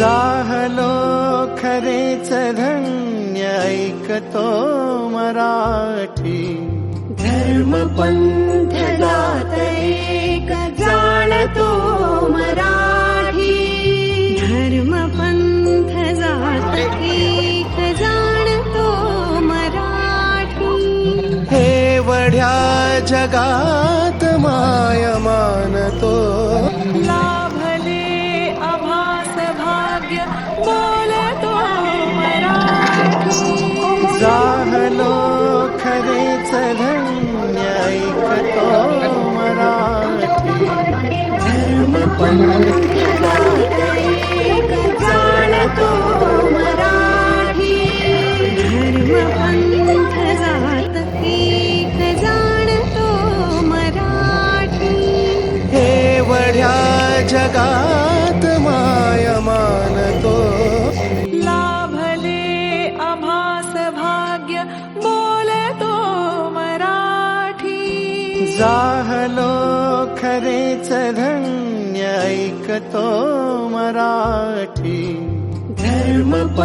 जाहलो खरेच धन्य ऐकतो मराठी। धर्म पंथ जात एक जाणतो मराठी। धर्म पंथ जात एक जाणतो मराठी। हे वढ्या जगात माय भाग्य बोलतो जाहलो खरेच धन्य ऐकतो मराठी. धर्म जाणतो मराठी. धर्म पंथ जात एक जाणतो मराठी. हे वढ्या जगात बोलतो मराठी। जाहलो खरेच धन्य ऐकतो मराठी। धर्म